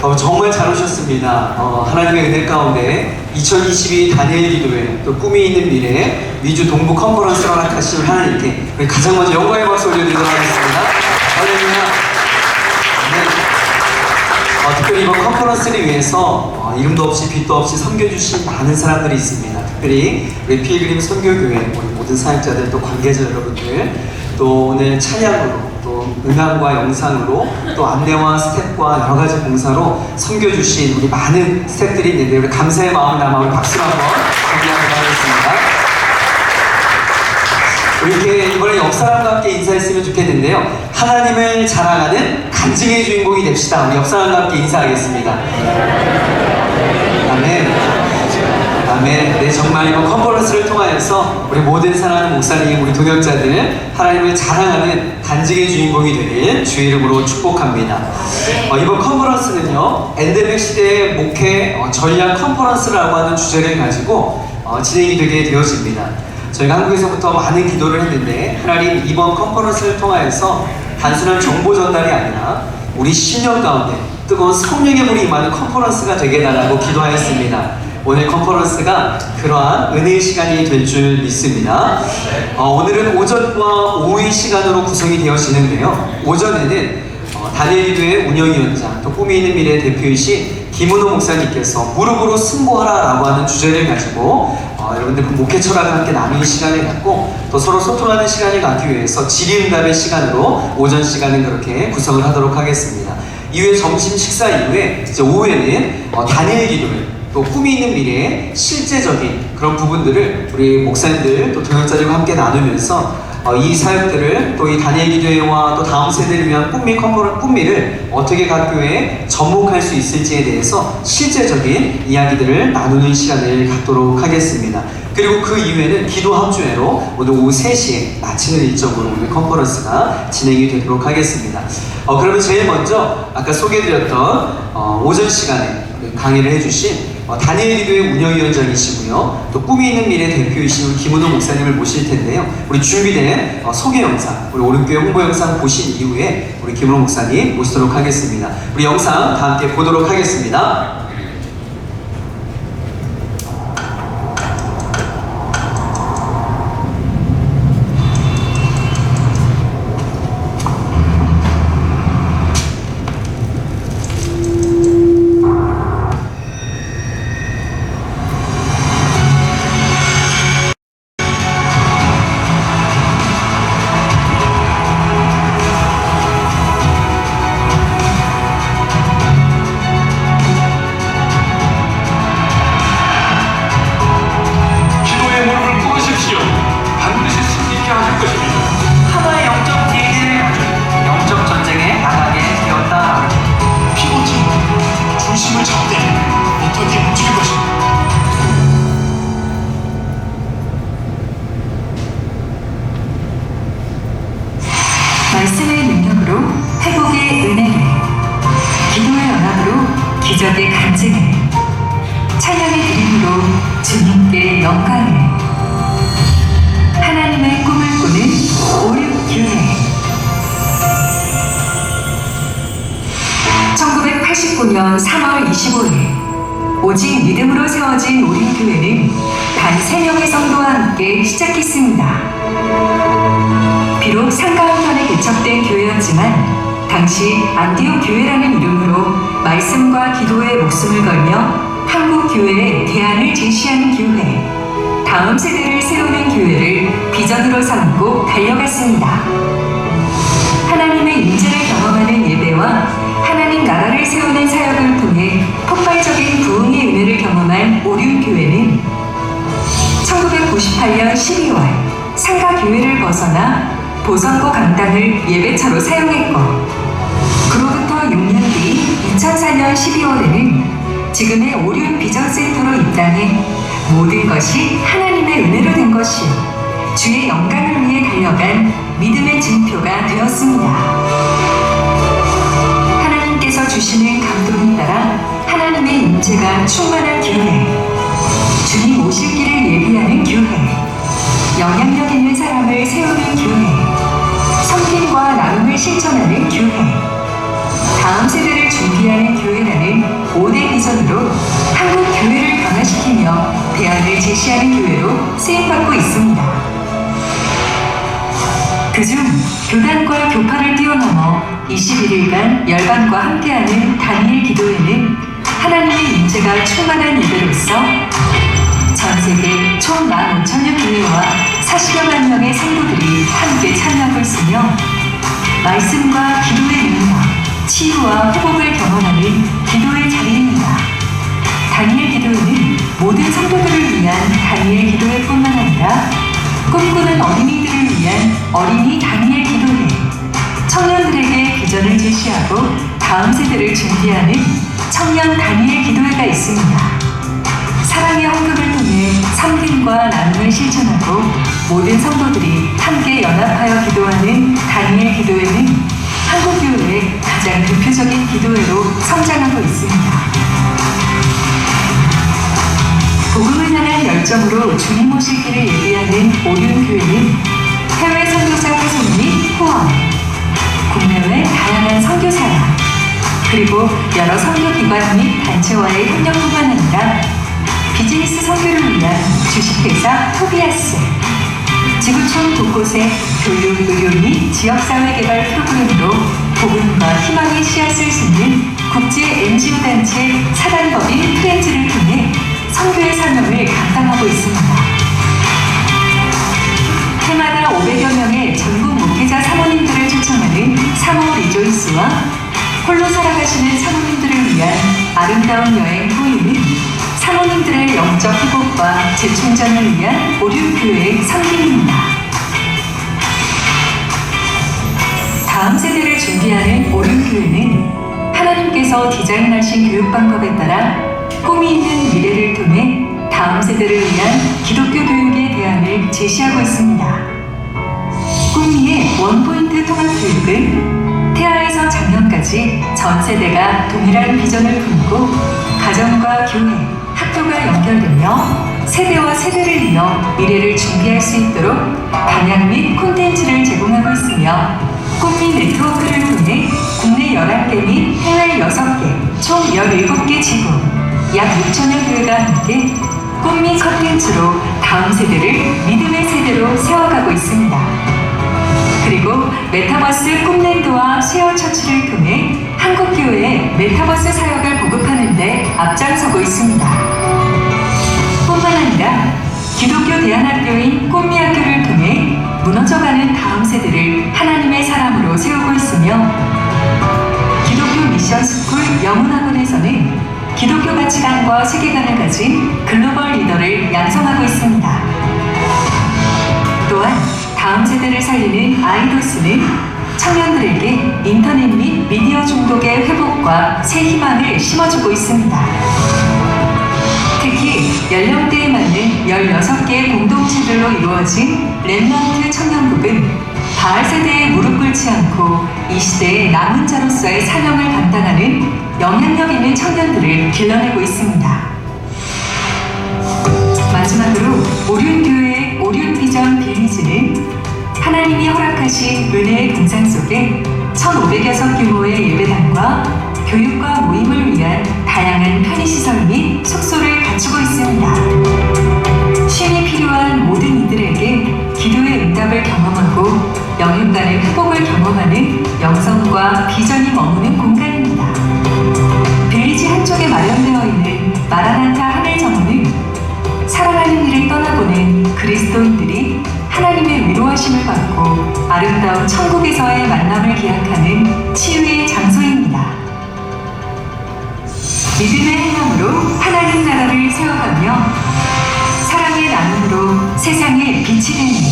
어, 정말 잘 오셨습니다. 어, 하나님의 은혜 가운데 2022 다니엘 기도회 또 꿈이 있는 미래 위주 동부 컨퍼런스를 허락하신 하나님께 가장 먼저 영광의 박수 올려드리도록 하겠습니다. 할렐루야. 네. 어, 특별히 이번 컨퍼런스를 위해서 어, 이름도 없이 빛도 없이 섬겨주신 많은 사람들이 있습니다. 특별히 우리 필그림 선교교회 우리 모든 사역자들 또 관계자 여러분들 또 오늘 찬양으로 또 음향과 영상으로 또 안내와 스텝과 여러 가지 봉사로 섬겨주신 우리 많은 스텝들이 있는데 우리 감사의 마음을 담아 우리 박수로 한번 정리하도록 하겠습니다. 이렇게 이번에 옆 사람과 함께 인사했으면 좋겠는데요. 하나님을 자랑하는 간증의 주인공이 됩시다. 우리 옆 사람과 함께 인사하겠습니다. 아멘. 아멘. 네, 정말 이번 컨퍼런스를 통하여서 우리 모든 사랑하는 목사님, 우리 동역자들 하나님을 자랑하는 간증의 주인공이 되길 주의 이름으로 축복합니다. 어, 이번 컨퍼런스는요, 엔데믹 시대의 목회 어, 전략 컨퍼런스라고 하는 주제를 가지고 어, 진행이 되게 되었습니다. 저희가 한국에서부터 많은 기도를 했는데 하나님 이번 컨퍼런스를 통하여서 단순한 정보 전달이 아니라 우리 10년 가운데 뜨거운 성령의 물이 임하는 컨퍼런스가 되게 달라고 기도하였습니다. 오늘 컨퍼런스가 그러한 은혜의 시간이 될 줄 믿습니다. 어, 오늘은 오전과 오후의 시간으로 구성이 되어지는데요. 오전에는 어, 다니엘 교회 운영위원장 또 꿈이 있는 미래 대표이신 김은호 목사님께서 무릎으로 승부하라라고 하는 주제를 가지고 어, 여러분들 그 목회 철학을 함께 나누는 시간을 갖고 또 서로 소통하는 시간을 갖기 위해서 질의응답의 시간으로 오전 시간은 그렇게 구성을 하도록 하겠습니다. 이후에 점심 식사 이후에 이제 오후에는 어, 다니엘 기도를 또 꿈이 있는 미래의 실제적인 그런 부분들을 우리 목사님들 또 동역자들과 함께 나누면서 어, 이 사역들을 또이 다니엘 기도회와 또 다음 세대를 위한 꿈미 컨퍼런 꿈미를 어떻게 각 교회에 접목할 수 있을지에 대해서 실제적인 이야기들을 나누는 시간을 갖도록 하겠습니다. 그리고 그 이후에는 기도 합주회로 오늘 오후 3시에 마치는 일정으로 오늘 컨퍼런스가 진행이 되도록 하겠습니다. 어, 그러면 제일 먼저 아까 소개해드렸던 어, 오전 시간에 강의를 해주신 어, 다니엘 기도의 운영위원장이시고요. 또 꿈이 있는 미래 대표이신 김은호 목사님을 모실 텐데요. 우리 준비된 어, 소개 영상, 우리 오른교회 홍보 영상 보신 이후에 우리 김은호 목사님 모시도록 하겠습니다. 우리 영상 다 함께 보도록 하겠습니다. 영광을, 하나님의 꿈을 꾸는 오륙교회. 1989년 3월 25일 오직 믿음으로 세워진 오륙교회는 단 3명의 성도와 함께 시작했습니다. 비록 상가함편에 개척된 교회였지만 당시 안디옥 교회라는 이름으로 말씀과 기도에 목숨을 걸며 한국 교회에 대안을 제시하는 교회, 다음 세대를 세우는 교회를 비전으로 삼고 달려갔습니다. 하나님의 임재를 경험하는 예배와 하나님 나라를 세우는 사역을 통해 폭발적인 부흥의 은혜를 경험한 오륜교회는 1998년 12월 상가 교회를 벗어나 보선고 강당을 예배처로 사용했고 그로부터 6년 뒤 2004년 12월에는 지금의 오륜 비전센터로 입당해 모든 것이 하나님의 은혜로 된 것이요 주의 영광을 위해 달려간 믿음의 증표가 되었습니다. 하나님께서 주시는 감동에 따라 하나님의 임재가 충만한 교회, 주님 오실 길을 예비하는 교회, 영향력 있는 사람을 세우는 교회, 섬김과 나눔을 실천하는 교회, 다음 세대를 준비하는 교회라는 5대 비전으로 한국 교회를 변화시키며 대안을 제시하는 교회로 쓰임받고 있습니다. 그중 교단과 교파를 뛰어넘어 21일간 열방과 함께하는 다니엘 기도회는 하나님의 임재가 충만한 예배로서 전 세계 총 15,000여 교회와 40여만 명의 성도들이 함께 참여하고 있으며 말씀과 기도의 능력, 치유와 회복을 경험하는 기도의 자리입니다. 다니엘 기도회는 모든 성도들을 위한 다니엘 기도회뿐만 아니라 꿈꾸는 어린이들을 위한 어린이 다니엘 기도회, 청년들에게 비전을 제시하고 다음 세대를 준비하는 청년 다니엘 기도회가 있습니다. 사랑의 헌금을 통해 섬김과 나눔을 실천하고 모든 성도들이 함께 연합하여 기도하는 다니엘 기도회는 한국교회의 가장 대표적인 기도회로 성장하고 있습니다. 복음을 향한 열정으로 주님 오시기를 예비하는 오륜교회는 해외 선교사 파송 및 후원, 국내외 다양한 선교사야, 그리고 여러 선교기관 및 단체와의 협력뿐만 아니라 비즈니스 선교를 위한 주식회사 토비아스, 지구촌 곳곳에 교육, 의료 및 지역사회 개발 프로그램으로 복음과 희망의 씨앗을 심는 국제 NGO 단체 사단법인 프렌즈를 통해 선교의 사명을 감당하고 있습니다. 해마다 500여 명의 전국 목회자 사모님들을 초청하는 사모 리조이스와 홀로 살아가시는 사모님들을 위한 아름다운 여행 후이는 사모님들의 영적 회복과 재충전을 위한 오륜교회 섬김입니다. 교회는 하나님께서 디자인하신 교육 방법에 따라 꿈이 있는 미래를 통해 다음 세대를 위한 기독교 교육의 대안을 제시하고 있습니다. 꿈미의 원포인트 통합 교육은 태아에서 장년까지 전 세대가 동일한 비전을 품고 가정과 교회, 학교가 연결되며 세대와 세대를 이어 미래를 준비할 수 있도록 방향 및 콘텐츠를 제공하고 있으며 꿈미 네트워크를 통해 국내 11개 및 해외 6개, 총 17개 지구, 약 6천여 교회가 함께 꿈미 컨텐츠로 다음 세대를 믿음의 세대로 세워가고 있습니다. 그리고 메타버스 꿈랜드와 쉐어처치를 통해 한국교회의 메타버스 사역을 보급하는 데 앞장서고 있습니다. 뿐만 아니라 기독교 대안학교인 꿈미학교를 통해 무너져가는 다음 세대를 하나님의 사람으로 세우고 있으며 기독교 미션 스쿨 영훈학원에서는 기독교 가치관과 세계관을 가진 글로벌 리더를 양성하고 있습니다. 또한 다음 세대를 살리는 아이도스는 청년들에게 인터넷 및 미디어 중독의 회복과 새 희망을 심어주고 있습니다. 특히 연령대에 맞는 16개의 공동체들로 이루어진 랩넌트 청년국은 바알 세대에 무릎 꿇지 않고 이 시대의 남은 자로서의 사명을 감당하는 영향력 있는 청년들을 길러내고 있습니다. 마지막으로 오륜교회의 오륜비전 빌리지는 하나님이 허락하신 은혜의 공산 속에 아름다운 천국에서의 만남을 기약하는 치유의 장소입니다. 믿음의 행함으로 하나님 나라를 세워가며 사랑의 나눔으로 세상에 빛이 하